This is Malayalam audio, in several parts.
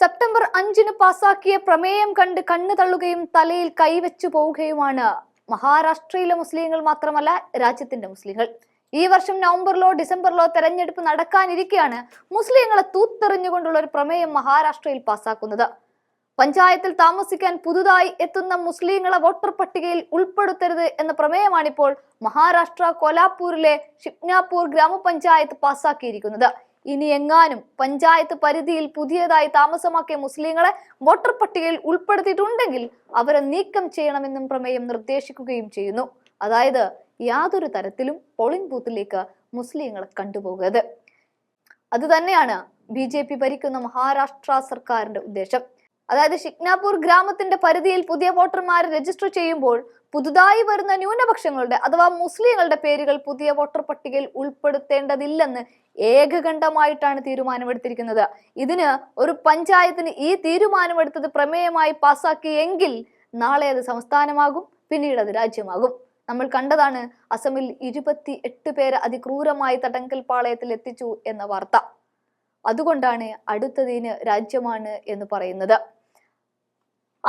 സെപ്റ്റംബർ അഞ്ചിന് പാസാക്കിയ പ്രമേയം കണ്ട് കണ്ണു തള്ളുകയും തലയിൽ കൈവച്ചു പോവുകയുമാണ്. മഹാരാഷ്ട്രയിലെ മുസ്ലിങ്ങൾ മാത്രമല്ല രാജ്യത്തിന്റെ മുസ്ലിങ്ങൾ. ഈ വർഷം നവംബറിലോ ഡിസംബറിലോ തെരഞ്ഞെടുപ്പ് നടക്കാനിരിക്കെയാണ് മുസ്ലിങ്ങളെ തൂത്തെറിഞ്ഞുകൊണ്ടുള്ള ഒരു പ്രമേയം മഹാരാഷ്ട്രയിൽ പാസാക്കുന്നത്. പഞ്ചായത്തിൽ താമസിക്കാൻ പുതുതായി എത്തുന്ന മുസ്ലിങ്ങളെ വോട്ടർ പട്ടികയിൽ ഉൾപ്പെടുത്തരുത് എന്ന പ്രമേയമാണിപ്പോൾ മഹാരാഷ്ട്ര കോലാപൂരിലെ ഷിപ്നാപൂർ ഗ്രാമപഞ്ചായത്ത് പാസാക്കിയിരിക്കുന്നത്. ഇനി എങ്ങാനും പഞ്ചായത്ത് പരിധിയിൽ പുതിയതായി താമസമാക്കിയ മുസ്ലിങ്ങളെ വോട്ടർ പട്ടികയിൽ ഉൾപ്പെടുത്തിയിട്ടുണ്ടെങ്കിൽ അവരെ നീക്കം ചെയ്യണമെന്നും പ്രമേയം നിർദ്ദേശിക്കുകയും ചെയ്യുന്നു. അതായത് യാതൊരു തരത്തിലും പോളിംഗ് ബൂത്തിലേക്ക് മുസ്ലിങ്ങളെ കണ്ടുപോകരുത്. അത് തന്നെയാണ് ബി ജെ പി ഭരിക്കുന്ന മഹാരാഷ്ട്ര സർക്കാരിന്റെ ഉദ്ദേശം. അതായത് ഷിഗ്നാപൂർ ഗ്രാമത്തിന്റെ പരിധിയിൽ പുതിയ വോട്ടർമാരെ രജിസ്റ്റർ ചെയ്യുമ്പോൾ പുതുതായി വരുന്ന ന്യൂനപക്ഷങ്ങളുടെ അഥവാ മുസ്ലിങ്ങളുടെ പേരുകൾ പുതിയ വോട്ടർ പട്ടികയിൽ ഉൾപ്പെടുത്തേണ്ടതില്ലെന്ന് ഏകകണ്ഠമായിട്ടാണ് തീരുമാനമെടുത്തിരിക്കുന്നത്. ഇതിന് ഒരു പഞ്ചായത്തിന് ഈ തീരുമാനമെടുത്തത് പ്രമേയമായി പാസാക്കിയെങ്കിൽ നാളെ അത് സംസ്ഥാനമാകും പിന്നീട് അത് രാജ്യമാകും. നമ്മൾ കണ്ടതാണ് അസമിൽ ഇരുപത്തി എട്ട് പേരെ അതിക്രൂരമായി തടങ്കൽ പാളയത്തിൽ എത്തിച്ചു എന്ന വാർത്ത. അതുകൊണ്ടാണ് അടുത്തതിന് രാജ്യമാണ് എന്ന് പറയുന്നത്.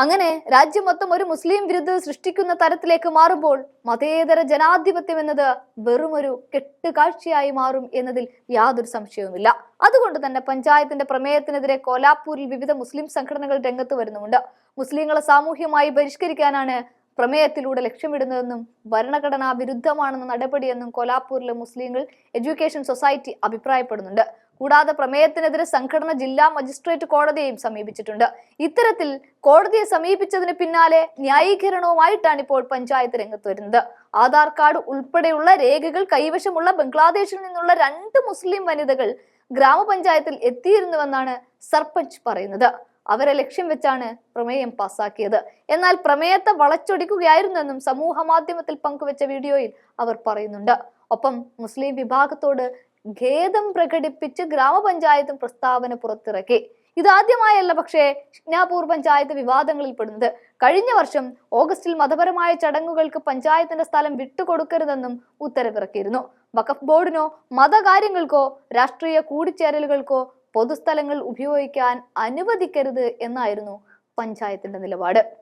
അങ്ങനെ രാജ്യം മൊത്തം ഒരു മുസ്ലിം വിരുദ്ധ സൃഷ്ടിക്കുന്ന തരത്തിലേക്ക് മാറുമ്പോൾ മതേതര ജനാധിപത്യം എന്നത് വെറുമൊരു കെട്ടുകാഴ്ചയായി മാറും എന്നതിൽ യാതൊരു സംശയവുമില്ല. അതുകൊണ്ട് തന്നെ പഞ്ചായത്തിന്റെ പ്രമേയത്തിനെതിരെ കോലാപ്പൂരിൽ വിവിധ മുസ്ലിം സംഘടനകൾ രംഗത്ത് വരുന്നുമുണ്ട്. മുസ്ലിങ്ങളെ സാമൂഹ്യമായി ബഹിഷ്കരിക്കാനാണ് പ്രമേയത്തിലൂടെ ലക്ഷ്യമിടുന്നതെന്നും ഭരണഘടനാ വിരുദ്ധമാണെന്ന നടപടിയെന്നും കോലാപ്പൂരിലെ മുസ്ലിങ്ങൾ എഡ്യൂക്കേഷൻ സൊസൈറ്റി അഭിപ്രായപ്പെടുന്നുണ്ട്. കൂടാതെ പ്രമേയത്തിനെതിരെ സംഘടന ജില്ലാ മജിസ്ട്രേറ്റ് കോടതിയെയും സമീപിച്ചിട്ടുണ്ട്. ഇത്തരത്തിൽ കോടതിയെ സമീപിച്ചതിന് പിന്നാലെ ന്യായീകരണവുമായിട്ടാണ് ഇപ്പോൾ പഞ്ചായത്ത് രംഗത്ത് വരുന്നത്. ആധാർ കാർഡ് ഉൾപ്പെടെയുള്ള രേഖകൾ കൈവശമുള്ള ബംഗ്ലാദേശിൽ നിന്നുള്ള രണ്ട് മുസ്ലിം വനിതകൾ ഗ്രാമപഞ്ചായത്തിൽ എത്തിയിരുന്നുവെന്നാണ് സർപഞ്ച് പറയുന്നത്. അവരെ ലക്ഷ്യം വെച്ചാണ് പ്രമേയം പാസാക്കിയത്. എന്നാൽ പ്രമേയത്തെ വളച്ചൊടിക്കുകയായിരുന്നെന്നും സമൂഹ മാധ്യമത്തിൽ പങ്കുവച്ച വീഡിയോയിൽ അവർ പറയുന്നുണ്ട്. ഒപ്പം മുസ്ലിം വിഭാഗത്തോട് ഖേദം പ്രകടിപ്പിച്ച് ഗ്രാമപഞ്ചായത്ത് പ്രസ്താവന പുറത്തിറക്കി. ഇതാദ്യമായല്ല പക്ഷേ ഷിഗ്നാപൂർ പഞ്ചായത്ത് വിവാദങ്ങളിൽ പെടുന്നത്. കഴിഞ്ഞ വർഷം ഓഗസ്റ്റിൽ മതപരമായ ചടങ്ങുകൾക്ക് പഞ്ചായത്തിന്റെ സ്ഥലം വിട്ടുകൊടുക്കരുതെന്നും ഉത്തരവിറക്കിയിരുന്നു. വഖഫ് ബോർഡിനോ മതകാര്യങ്ങൾക്കോ രാഷ്ട്രീയ കൂടിച്ചേരലുകൾക്കോ പൊതുസ്ഥലങ്ങൾ ഉപയോഗിക്കാൻ അനുവദിക്കരുത് എന്നായിരുന്നു പഞ്ചായത്തിന്റെ നിലപാട്.